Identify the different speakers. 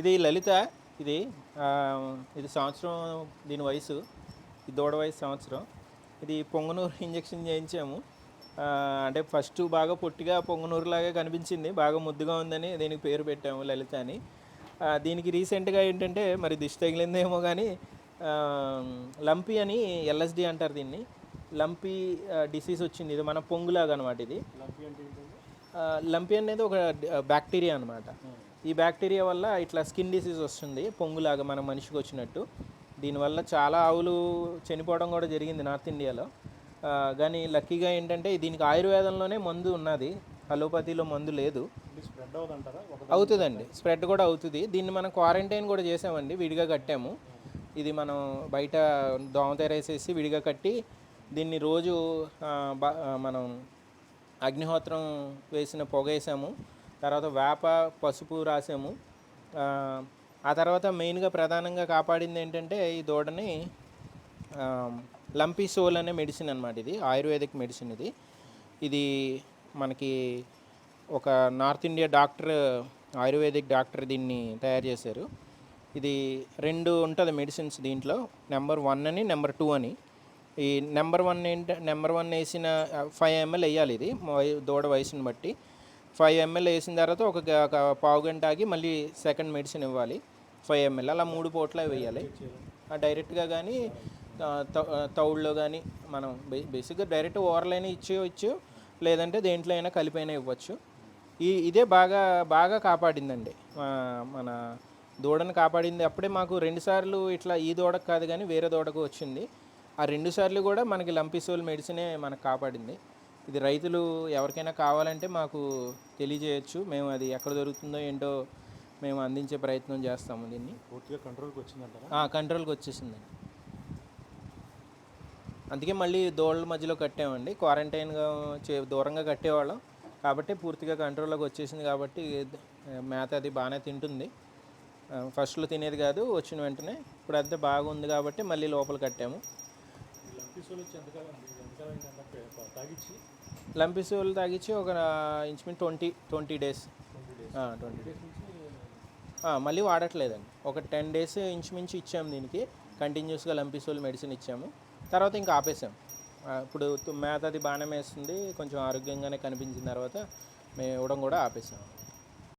Speaker 1: ఇది లలిత ఇది ఇది సంవత్సరం దీని వయసు ఈ దూడ వయసు సంవత్సరం. ఇది పొంగనూరు ఇంజెక్షన్ చేయించాము. అంటే ఫస్ట్ బాగా పొట్టిగా పొంగనూరులాగా కనిపించింది బాగా ముద్దుగా ఉందని దీనికి పేరు పెట్టాము లలిత అని. దీనికి రీసెంట్గా ఏంటంటే మరి దిష్టి తగిలిందేమో కానీ లంపి అని ఎల్ఎస్డి అంటారు దీన్ని. లంపీ డిసీజ్ వచ్చింది ఇది మన పొంగులాగా అనమాట ఇది లంపి అనేది ఒక బ్యాక్టీరియా అనమాట ఈ బ్యాక్టీరియా వల్ల ఇట్లా స్కిన్ డిసీజ్ వస్తుంది పొంగులాగా మన మనిషికి వచ్చినట్టు. దీనివల్ల చాలా ఆవులు చనిపోవడం కూడా జరిగింది నార్త్ ఇండియాలో కానీ లక్కీగా ఏంటంటే దీనికి ఆయుర్వేదంలోనే మందు ఉన్నది. అలోపతిలో మందు లేదు. అవుతుందండి. స్ప్రెడ్ కూడా అవుతుంది. దీన్ని మనం క్వారంటైన్ కూడా చేసామండి విడిగా కట్టాము. ఇది మనం బయట దోమతెర వేసేసి విడిగా కట్టి దీన్ని రోజు మనం అగ్నిహోత్రం వేసిన పొగ వేసాము. తర్వాత వేప పసుపు రాసాము. ఆ, ఆ తర్వాత మెయిన్గా ప్రధానంగా కాపాడింది ఏంటంటే ఈ దూడని లంపీ సోల్ అనే మెడిసిన్ అనమాట ఇది ఆయుర్వేదిక్ మెడిసిన్ ఇది. ఇది మనకి ఒక north India doctor ayurvedic doctor దీన్ని తయారు చేశారు. ఇది రెండు ఉంటుంది మెడిసిన్స్ దీంట్లో నెంబర్ వన్ అని నెంబర్ టూ అని. ఈ నెంబర్ వన్ ఏంటి నెంబర్ వన్ వేసిన ఫైవ్ ఎంఎల్ వేయాలి ఇది దూడ వయసుని బట్టి. ఫైవ్ ఎంఎల్ వేసిన తర్వాత ఒక పావు గంట ఆగి మళ్ళీ సెకండ్ మెడిసిన్ ఇవ్వాలి ఫైవ్ ఎంఎల్ అలా మూడు పూట్ల వేయాలి. ఆ, డైరెక్ట్గా కానీ ఆ, తౌడులో కానీ మనం బేసిక్గా డైరెక్ట్ ఓవర్ అయినా ఇచ్చేయచ్చు లేదంటే దేంట్లో అయినా కలిపైనా ఇవ్వచ్చు. ఈ ఇదే బాగా బాగా కాపాడిందండి. మన దూడను కాపాడింది. అప్పుడే మాకు రెండుసార్లు ఇట్లా ఈ దూడకు కాదు కానీ వేరే దూడకు వచ్చింది. ఆ రెండు సార్లు కూడా మనకి లంపిసోల్ మెడిసినే మనకు కాపాడింది. ఇది రైతులు ఎవరికైనా కావాలంటే మాకు తెలియజేయచ్చు. మేము అది ఎక్కడ దొరుకుతుందో ఏంటో మేము అందించే ప్రయత్నం చేస్తాము దీన్ని.
Speaker 2: పూర్తిగా కంట్రోల్కి వచ్చిందంటారా?
Speaker 1: కంట్రోల్కి వచ్చేసిందండి అందుకే మళ్ళీ దోళ్ళ మధ్యలో కట్టామండి. క్వారంటైన్గా చే దూరంగా కట్టేవాళ్ళం. కాబట్టి పూర్తిగా కంట్రోల్లోకి వచ్చేసింది కాబట్టి మేత అది బాగానే తింటుంది. ఫస్ట్లో తినేది కాదు వచ్చిన వెంటనే ఇప్పుడు అంతా బాగుంది కాబట్టి మళ్ళీ లోపల కట్టాము.
Speaker 2: లంపీసోల్ తాగిచ్చి?
Speaker 1: ఒక ఇంచుమించు twenty twenty days.
Speaker 2: Twenty days.
Speaker 1: మళ్ళీ వాడట్లేదండి. ఒక టెన్ డేస్ ఇంచుమించు ఇచ్చాము దీనికి. కంటిన్యూస్గా లంపిసోల్ మెడిసిన్ ఇచ్చాము. తర్వాత ఇంకా ఆపేసాం. ఇప్పుడు మేత అది బాగానే వేస్తుంది. కొంచెం ఆరోగ్యంగానే కనిపించిన తర్వాత మేము ఇవ్వడం కూడా ఆపేసాం.